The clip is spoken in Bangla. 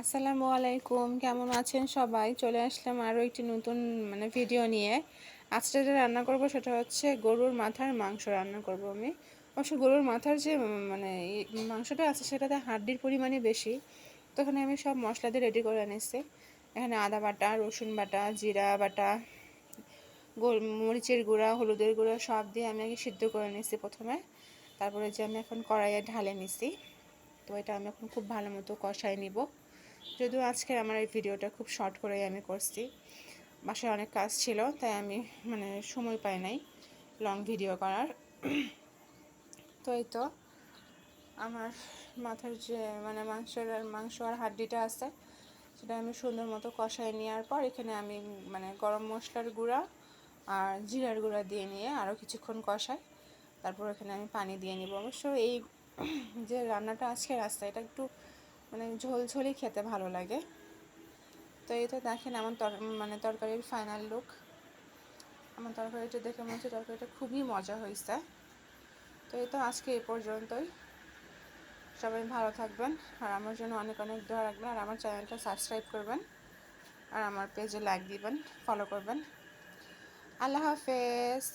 আসসালামু আলাইকুম, কেমন আছেন সবাই? চলে আসলাম আরও একটি নতুন মানে ভিডিও নিয়ে। আজকে যেটা রান্না করব সেটা হচ্ছে গরুর মাথার মাংস রান্না করব আমি। অবশ্য গরুর মাথার যে মানে মাংসটা আছে সেটাতে হাড্ডির পরিমাণই বেশি। তো এখানে আমি সব মশলা দিয়ে রেডি করে এনেছি। এখানে আদা বাটা, রসুন বাটা, জিরা বাটা, গোল, মরিচের গুঁড়া, হলুদের গুঁড়া সব দিয়ে আমি আগে সিদ্ধ করে নিছি প্রথমে। তারপরে যে আমি এখন কড়াইয়ে ঢালে নিছি। তো এটা আমি এখন খুব ভালো মতো কষায় নিব। যদিও আজকে আমার এই ভিডিওটা খুব শর্ট করেই আমি করছি। বাসায় অনেক কাজ ছিল, তাই আমি মানে সময় পাই নাই লং ভিডিও করার। তো এই তো আমার মাথার যে মানে মাংসের মাংস আর হাড্ডিটা আছে, সেটা আমি সুন্দর মতো কষায় নেওয়ার পর এখানে আমি মানে গরম মশলার গুঁড়া আর জিরার গুঁড়া দিয়ে নিয়ে আরও কিছুক্ষণ কষাই। তারপর এখানে আমি পানি দিয়ে নিব। অবশ্য এই যে রান্নাটা আজকে রাস্তা এটা একটু মানে ঝোলঝোলই খেতে ভালো লাগে। তো তো দেখেন আমার তর মানে তরকারির ফাইনাল লুক আমার তরকারিটা দেখে মনে হচ্ছে তরকারিটা খুবই মজা হয়েছে। তো এই তো আজকে এ পর্যন্তই। সবাই ভালো থাকবেন, আর আমার জন্য অনেক অনেক দোয়া রাখবেন, আর আমার চ্যানেলটা সাবস্ক্রাইব করবেন, আর আমার পেজে লাইক দিবেন ফলো করবেন। আল্লাহ হাফেজ।